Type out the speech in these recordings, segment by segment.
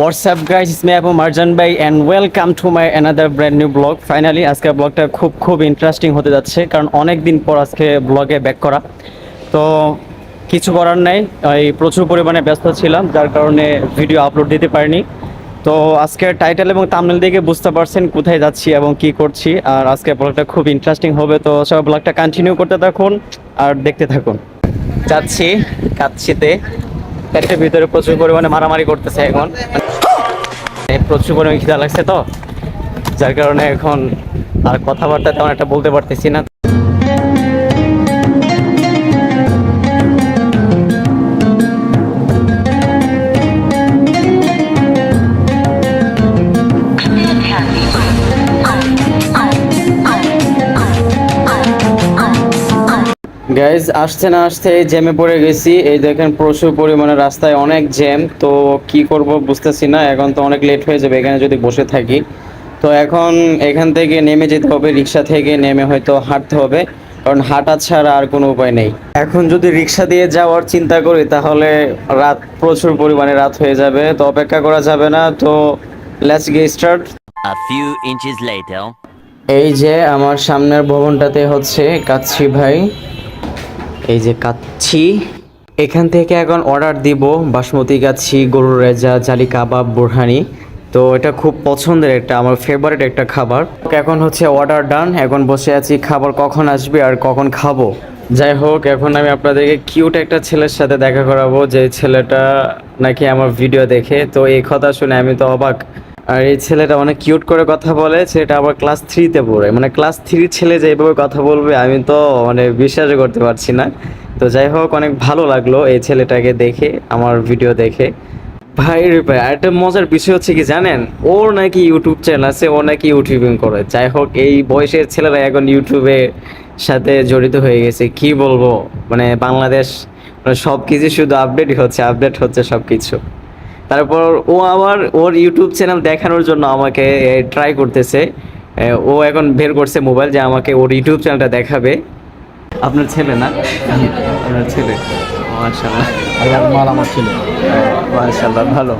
WhatsApp guys ইসমি Abu Marjan ভাই and welcome to my another brand new blog finally আজকের ব্লগটা খুব খুব ইন্টারেস্টিং হতে যাচ্ছে, কারণ অনেক দিন পর আজকে ব্লগে ব্যাক করা। তো কিছু করার নাই এই প্রচুর পরিমাণে ব্যস্ত ছিলাম, যার কারণে ভিডিও আপলোড দিতে পারিনি। তো আজকের টাইটেল এবং তামনেল দেখে বুঝতে পারছেন কোথায় যাচ্ছি এবং কি করছি, আর আজকের ব্লগটা খুব ইন্টারেস্টিং হবে। তো সবাই ব্লগটা কন্টিনিউ করতে থাকুন, আর দেখতে থাকুন। যাচ্ছি কাচ্ছিতে পেটের ভিতরে প্রচুর পরিমাণে মারামারি করতেছে এখন। প্রচুর পরিমাণে খিদা লাগছে তো, যার কারণে এখন আর কথাবার্তা তেমন একটা বলতে পারতেছি না। গাইজ আসতে না আসতে জ্যামে পড়ে গেছি। এই দেখেন প্রচুর পরিমাণে রাস্তায় অনেক জ্যাম। তো কি করব বুঝতেছি না এখন তো অনেক লেট হয়ে যাবে এখানে যদি বসে থাকি। তো এখন এখান থেকে নেমে যেতে হবে রিক্সা থেকে নেমে হয়তো হাঁটতে হবে কারণ হাঁটা ছাড়া আর কোনো উপায় নেই। এখন যদি রিক্সা দিয়ে যাওয়ার চিন্তা করি তাহলে রাত প্রচুর পরিমাণে রাত হয়ে যাবে তো অপেক্ষা করা যাবে না তো let's go start A few inches later. এই যে আমার সামনের ভবনটাতে হচ্ছে কাচ্ছি ভাই। এই যে কাচ্ছি, এখান থেকে এখন অর্ডার দিব বাসমতি কাচ্ছি, গরুর রেজা, জালি কাবাব, বুরহানি। তো এটা খুব পছন্দের একটা, আমার ফেভারিট একটা খাবার। এখন হচ্ছে অর্ডার ডান এখন বসে আছি খাবার কখন আসবে আর কখন খাব। যাই হোক, এখন আমি আপনাদেরকে কিউট একটা ছেলের সাথে দেখা করাবো, যে ছেলেটা নাকি আমার ভিডিও দেখে। তো এই কথা শুনে আমি তো অবাক। আর এই ছেলেটা অনেক কিউট করে কথা বলে সেটা আবার ক্লাস থ্রিতে পড়ে। মানে ক্লাস থ্রির ছেলে যে এইভাবে কথা বলবে, আমি তো মানে বিশ্বাস করতে পারছি না। তো যাই হোক, অনেক ভালো লাগল এই ছেলেটাকে দেখে, আমার ভিডিও দেখে। ভাই রে ভাই আরেকটা মজার বিষয় হচ্ছে কি জানেন? ওর নাকি ইউটিউব চ্যানেল আছে, ও নাকি ইউটিউবিং করে। যাই হোক, এই বয়সের ছেলেরা এখন ইউটিউবে সাথে জড়িত হয়ে গেছে, কি বলব? মানে বাংলাদেশ মানে সব কিছু শুধু আপডেটই হচ্ছে আপডেট হচ্ছে সব কিছু তারপর ও আবার ওর ইউটিউব চ্যানেল দেখানোর জন্য আমাকে ট্রাই করতেছে। ও এখন বের করছে মোবাইল যে আমাকে ওর ইউটিউব চ্যানেলটা দেখাবে। আপনার ছেলে না? আপনার ছেলে। মার্শাল্লাহ মাল আমার ছিল। ভালো।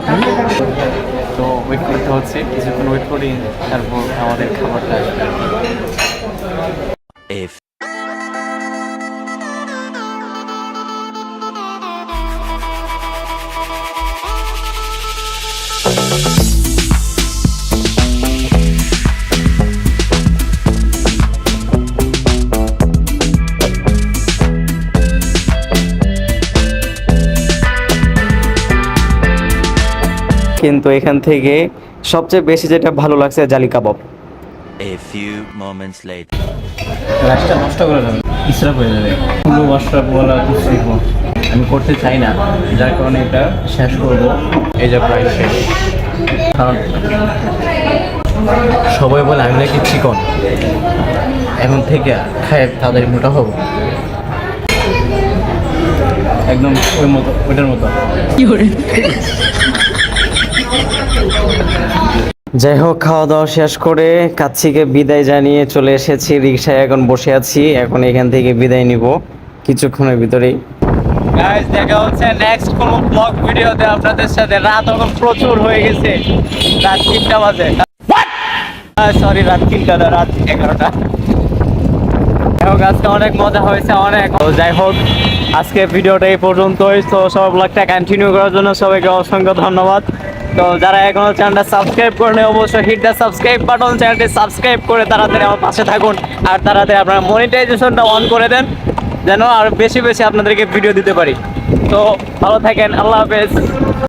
তো ওয়েট করতে হচ্ছে কিছুক্ষণ ওয়েট করি তারপর আমাদের খাবারটা আসবে। কিন্তু এখান থেকে সবচেয়ে বেশি যেটা ভালো লাগছে জালি কাবাব। A few moments later. রাস্তা নষ্ট করে যাবে ইসরা হয়ে যাবে। পুরো ওয়াশরাপ আমি করতে চাই না যার কারণে এটা শেষ করব। এই যে প্রায় শেষ। কারণ সবাই বলে আমি নাকি চিকন। এখন থেকে খাই তাদের মোটা হব। একদম ওই মতো ওইটার মতো। যাই হোক খাওয়া দাওয়া শেষ করে কাচ্ছিকে বিদায় জানিয়ে চলে এসেছি। রিক্সায় এখন বসে আছি। এখন এখান থেকে বিদায় নিব। কিছুক্ষণের ভিতরেই গাইস দেখা হচ্ছে নেক্সট কোন ব্লগ ভিডিওতে আপনাদের সাথে। রাত এখন প্রচুর হয়ে গেছে। রাত তিনটা বাজে। সরি রাত তিনটা না রাত এগারোটা। যাই হোক আজকে অনেক মজা হয়েছে অনেক। যাই হোক আজকে ভিডিওটা এই পর্যন্তই। তো সব ব্লগটা কন্টিনিউ করার জন্য সবাইকে অসংখ্য ধন্যবাদ। তো যারা এখনও চ্যানেলটা সাবস্ক্রাইব করেন অবশ্যই হিট দ্য সাবস্ক্রাইব বাটন চ্যানেলটি সাবস্ক্রাইব করে তাড়াতাড়ি আমার পাশে থাকুন। আর তাড়াতাড়ি আপনারা মনিটাইজেশনটা অন করে দেন। যেন আর বেশি বেশি আপনাদেরকে ভিডিও দিতে পারি। তো ভালো থাকেন আল্লাহ হাফেজ।